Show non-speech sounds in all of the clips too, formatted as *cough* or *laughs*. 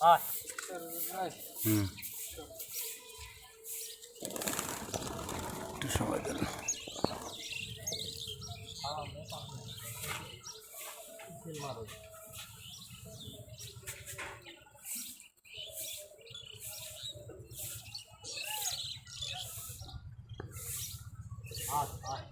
Ay. Hı. Dur sana edelim. Ay, ay.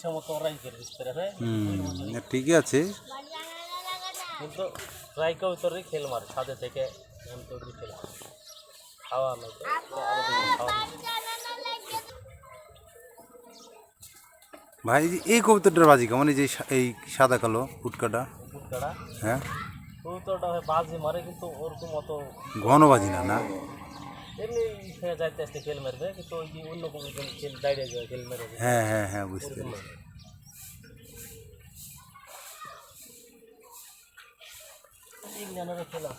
ইচ্ছা মতো ওরাই করে দিচ্ছে রে হুম ঠিকই আছে। কিন্তু ট্রাইকে ভিতরে খেল মারে সাথে থেকে খেল মারে। খাওয়া খাওয়া ভাই এই যে এই কবুতরটার বাজি কেমন? এই যে এই সাদা কালো ফুটকাটা ফুটকাটা হ্যাঁ। কবুতরটা হয় বাজি মারে কিন্তু ওরকম অত ঘন বাজি না না? এমনি যাইতে আসতে খেল মারবে কিন্তু ওই যে অন্য কোনো খেল দাঁড়িয়ে যায় খেল মেরে হ্যাঁ হ্যাঁ হ্যাঁ বুঝতে পেরেছি। ইংল্যান্ডের খেলা।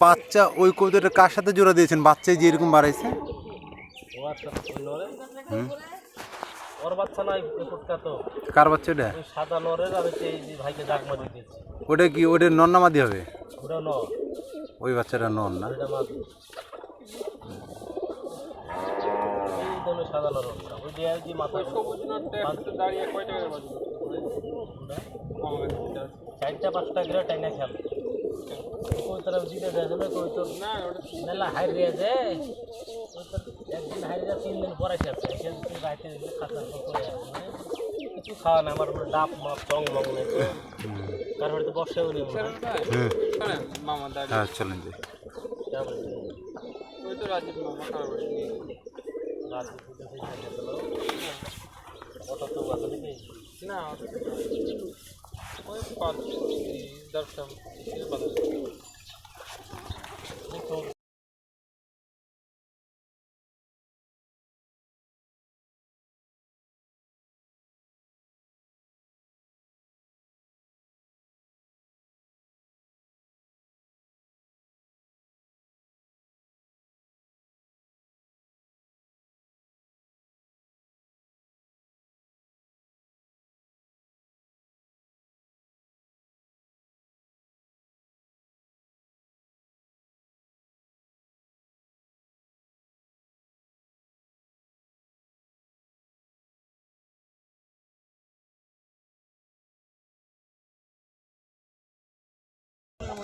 বাচ্চা ওই কবুতরটা কার সাথে জোড়া দিয়েছেন? বাচ্চাই যে এরকম বাড়াইছে? আচ্ছা নরে ওর বাচ্চা নাই ফুটকা তো। কার বাচ্চা সাদা নরের আমি এই যে ভাইকে ডাক মারি দিয়েছি। ওটা কি ওটা নন নামাদি হবে? ওটা ন ওই বাচ্চাটা নন না? ওটা মাদি। সাদা নর ওই মাথা চারটা পাঁচটা গ্রে টাইনা খেল। कोई না जीते जाए कोई तो একদিন হারিয়ে তিন দিন পরে খেয়েছে সেদিন রাইতে খাতার পরে কিছু খাওয়া না। আমার ডাব মাপ রং মং নেই তারপরে তো বর্ষা উনি মামা দাঁড়িয়ে হ্যাঁ চলেন যে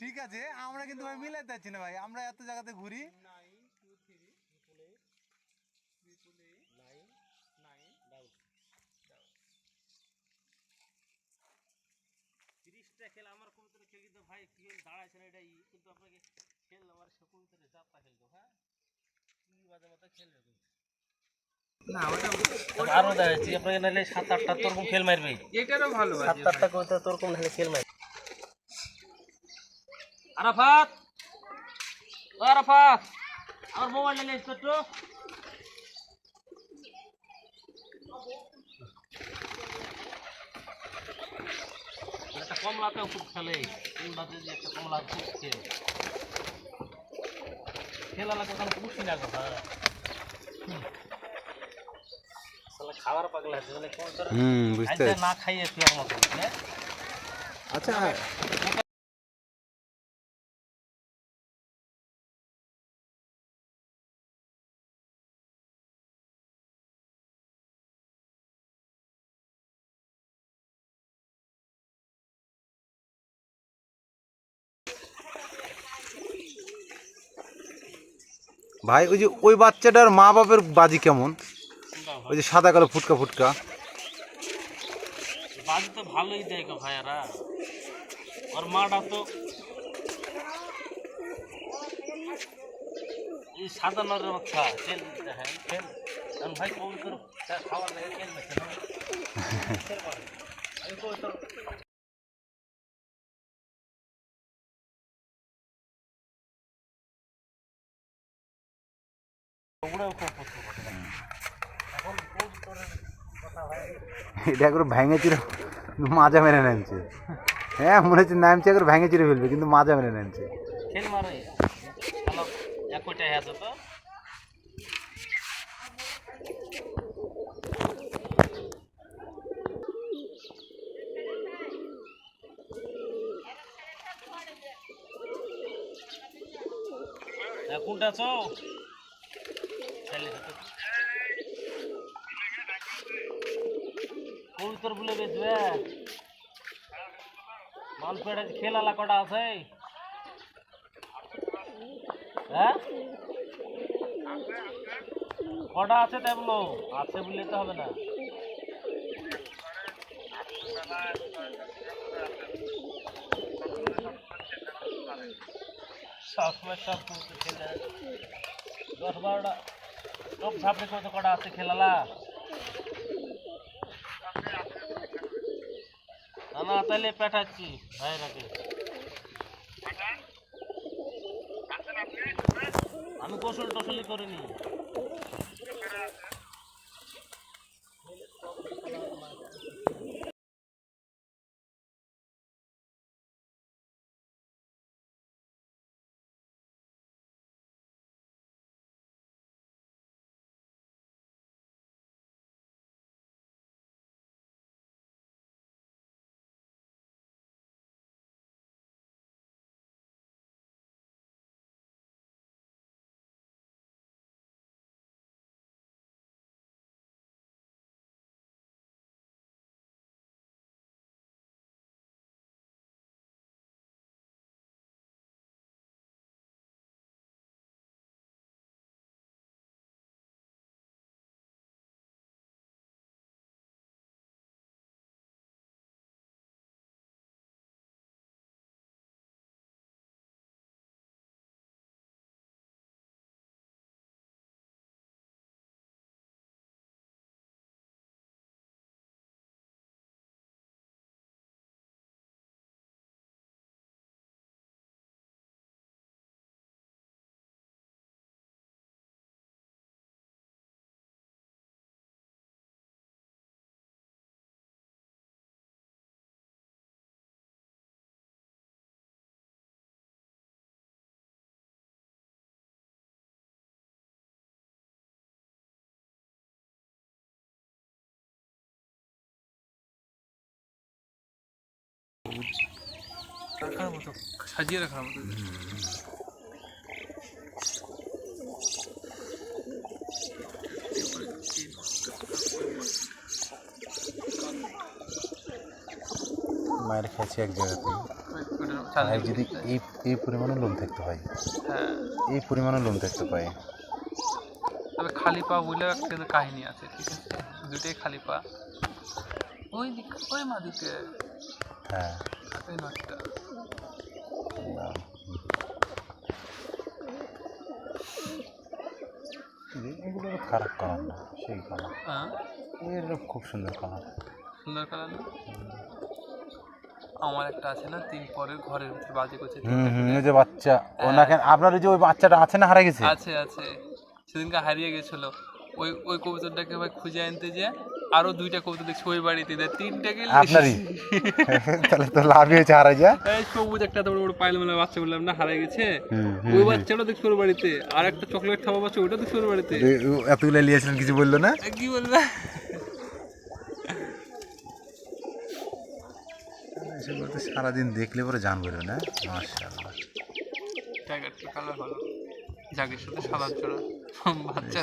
ঠিক আছে আমরা কিন্তু ভাই মিলাইতে পারছি না ভাই। আমরা এত জায়গাতে ঘুরি। তিরিশটা খেল আমার কবুতরে খেল কিন্তু ভাই কি দাঁড়াইছে না এটাই কিন্তু আপনাকে খেল আমার সে কবুতরে চাপটা খেলতো হ্যাঁ? কি বাজে মতো খেলবে কিন্তু। না ওটা আরও দেখাচ্ছি আপনাকে নাহলে সাত আটটা তোরকম খেল মারবে। এটারও ভালো সাত আটটা কবিতা তোরকম নাহলে খেল মারবে। আরাফাত। ও আরাফাত আমার মোবাইল নিয়ে এসছো একটু। একটা কমলাতেও খুব খেলে। তিন বাজে যে একটা কমলা খুব খেলে। খেলা লাগে ওখানে পুষি না শালা খাবার পাগলা আছে মানে কোন না খাইয়ে তুই আমার আচ্ছা। ভাই ওই যে ওই বাচ্চাটার মা বাপের বাজি কেমন? ওই যে সাদা কালো ফুটকা ফুটকা। বাজি তো ভালোই দেয় গো ভাইয়ারা। ওর মাটা তো সাদা নরের বাচ্চা তেল তেল ভাই খাবার লাগে তেল আমি এটা করে ভেঙে চিরে মাজা মেরে নামছে হ্যাঁ মনে হচ্ছে নামছে করে ভেঙে চিরে ফেলবে কিন্তু মাজা মেরে কোটা হ্যাঁ কোনটা আছো কোন তোর বলে বেচবে মালপেড়ে খেলালা কটা আছে হ্যাঁ কটা আছে তাই বলো আছে বললে তো হবে না সবসময় সব করতে খেলে দশ বারোটা সব ছাপড়ে কত কটা আছে, খেলালা। না না তাহলে ভাই ভাইরাকে আমি কৌশল টসলি করিনি। রাখার মতো সাজিয়ে রাখার মতো। মায়ের খেয়েছি এক জায়গাতে। আর যদি এই এই পরিমাণে লোন থাকতে হয়। হ্যাঁ। এই পরিমাণে লোন থাকতে পায় তবে খালি পা বলেও একটা কাহিনী আছে ঠিক আছে? দুটোই খালি পা। ওই দিক ওই মা দিকে হ্যাঁ ওই নটটা এগুলো খারাপ কালার না সেই কালার হ্যাঁ এর খুব সুন্দর কালার সুন্দর কালার না আমার একটা আছে না তিন পরের ঘরের ভিতরে বাজি করছে হুম ওই যে বাচ্চা ও না কেন আপনার ওই যে ওই বাচ্চাটা আছে না হারা গেছে? আছে আছে। সেদিনকে হারিয়ে গেছিল। ওই ওই কবুতরটাকে ভাই খুঁজে আনতে যে আরও দুইটা কবুতর দেখছি ওই বাড়িতে। দেয় তিনটে গেলে আপনারই? *laughs* তাহলে তো লাভই হয়েছে হারাই যা। এই সবুজ একটা বড় বড় পাইল মেলা বাচ্চা বললাম না হারিয়ে গেছে। ওই বাচ্চাটা দেখছি ওর বাড়িতে আর একটা চকলেট খাওয়া বাচ্চা ওটা দেখছি ওর বাড়িতে। এতগুলো নিয়েছিলেন কিছু বলল না? কি বলবে সারাদিন দেখলে পরে জান না? মার্শাল্লাহ টাইগারটা কালার হলো জাগের সাথে সাদা চোরা বাচ্চা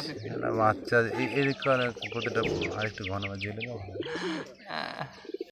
বাচ্চা এই কারণে প্রতিটা আরেকটু ঘন জেলে